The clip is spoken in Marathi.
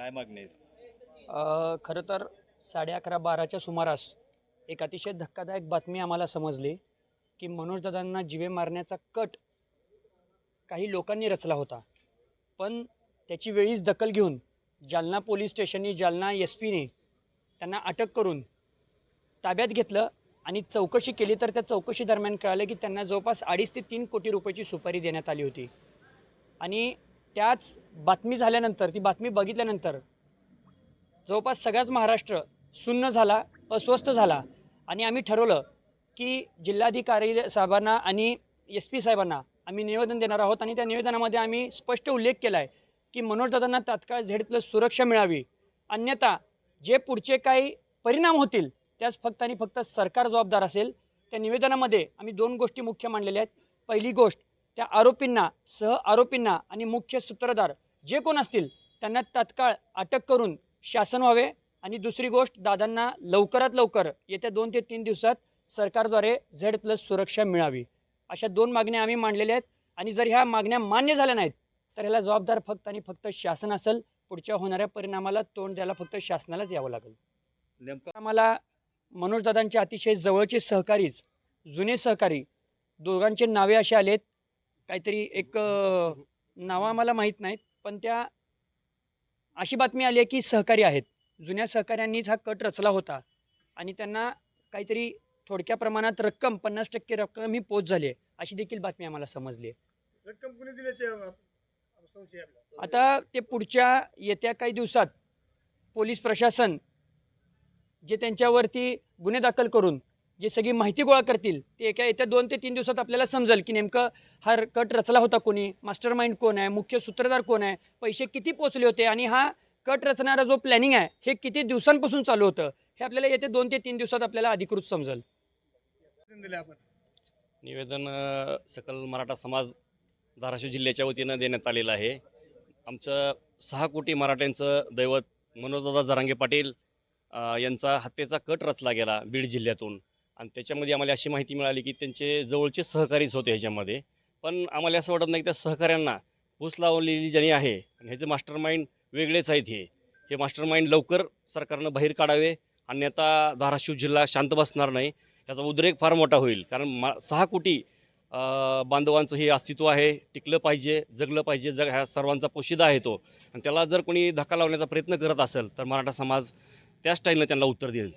काय मागणी खरं तर साडे अकरा बाराच्या सुमारास एक अतिशय धक्कादायक बातमी आम्हाला समजली की मनोजदादांना जिवे मारण्याचा कट काही लोकांनी रचला होता. पण त्याची वेळीच दखल घेऊन जालना पोलीस स्टेशननी जालना एस पीने त्यांना अटक करून ताब्यात घेतलं आणि चौकशी केली तर त्या चौकशी दरम्यान कळालं की त्यांना जवळपास अडीच ते तीन कोटी रुपयाची सुपारी देण्यात आली होती. आणि त्याच बातमी झाल्यानंतर ती बातमी बघितल्यानंतर जवळपास सगळाच महाराष्ट्र सुन्न झाला अस्वस्थ झाला. आणि आम्ही ठरवलं की जिल्हाधिकारी साहेबांना आणि एस पी साहेबांना आम्ही निवेदन देणार आहोत. आणि त्या निवेदनामध्ये आम्ही स्पष्ट उल्लेख केला आहे की मनोजदादांना तात्काळ झेड प्लस सुरक्षा मिळावी. अन्यथा जे पुढचे काही परिणाम होतील त्यास फक्त आणि फक्त सरकार जबाबदार असेल. त्या निवेदनामध्ये आम्ही दोन गोष्टी मुख्य मांडलेल्या आहेत. पहिली गोष्ट त्या आरोपींना सह आरोपींना आणि मुख्य सूत्रधार जे कोण असतील त्यांना तात्काळ अटक करून शासन व्हावे आणि दुसरी गोष्ट दादांना लवकरात लवकर येत्या दोन ते तीन दिवसात सरकारद्वारे झेड प्लस सुरक्षा मिळावी. अशा दोन मागण्या आम्ही मांडलेल्या आहेत आणि जर ह्या मागण्या मान्य झाल्या नाहीत तर ह्याला जबाबदार फक्त आणि फक्त शासन असेल. पुढच्या होणाऱ्या परिणामाला तोंड द्यायला फक्त शासनालाच यावं लागेल. नेमका आम्हाला मनोजदादांचे अतिशय जवळचे सहकारीच जुने सहकारी दोघांचे नावे असे आलेत. काहीतरी एक नावं आम्हाला माहीत नाहीत पण त्या अशी बातमी आली आहे की सहकारी आहेत. जुन्या सहकाऱ्यांनीच हा कट रचला होता आणि त्यांना काहीतरी थोडक्या प्रमाणात रक्कम पन्नास टक्के रक्कम ही पोच झाली आहे अशी देखील बातमी आम्हाला समजली आहे. रक्कम कुणी दिल्याचे. आता ते पुढच्या येत्या काही दिवसात पोलीस प्रशासन जे त्यांच्यावरती गुन्हे दाखल करून जे सगळी माहिती गोळा करतील ते एका येत्या दोन ते तीन दिवसात आपल्याला समजेल की नेमकं हा कट रचला होता कोणी मास्टर माइंड कोण आहे मुख्य सूत्रधार कोण आहे पैसे किती पोचले होते आणि हा कट रचणारा जो प्लॅनिंग आहे हे किती दिवसांपासून चालू होतं हे आपल्याला येत्या दोन ते तीन दिवसात आपल्याला अधिकृत समजेल. आपण निवेदन सकल मराठा समाज धाराशिव जिल्ह्याच्या वतीनं देण्यात आलेलं आहे. आमचं सहा कोटी मराठ्यांचं दैवत मनोजदादा जरांगे पाटील यांचा हत्येचा कट रचला गेला बीड जिल्ह्यातून. आणि त्याच्यामध्ये आम्हाला अशी माहिती मिळाली की त्यांचे जवळचे सहकारीच होते ह्याच्यामध्ये. पण आम्हाला असं वाटत नाही की त्या सहकाऱ्यांना पूस लावलेली ज्यांनी आहे आणि ह्याचे मास्टर माइंड वेगळेच आहेत हे. हे मास्टर माइंड लवकर सरकारनं बाहेर काढावे अन्यथा धाराशिव जिल्हा शांत बसणार नाही त्याचा उद्रेक फार मोठा होईल. कारण मा सहा कोटी बांधवांचं हे अस्तित्व आहे टिकलं पाहिजे जगलं पाहिजे जग ह्या सर्वांचा पोशिदा आहे तो. आणि त्याला जर कोणी धक्का लावण्याचा प्रयत्न करत असेल तर मराठा समाज त्या स्टाईलनं त्यांना उत्तर देईल.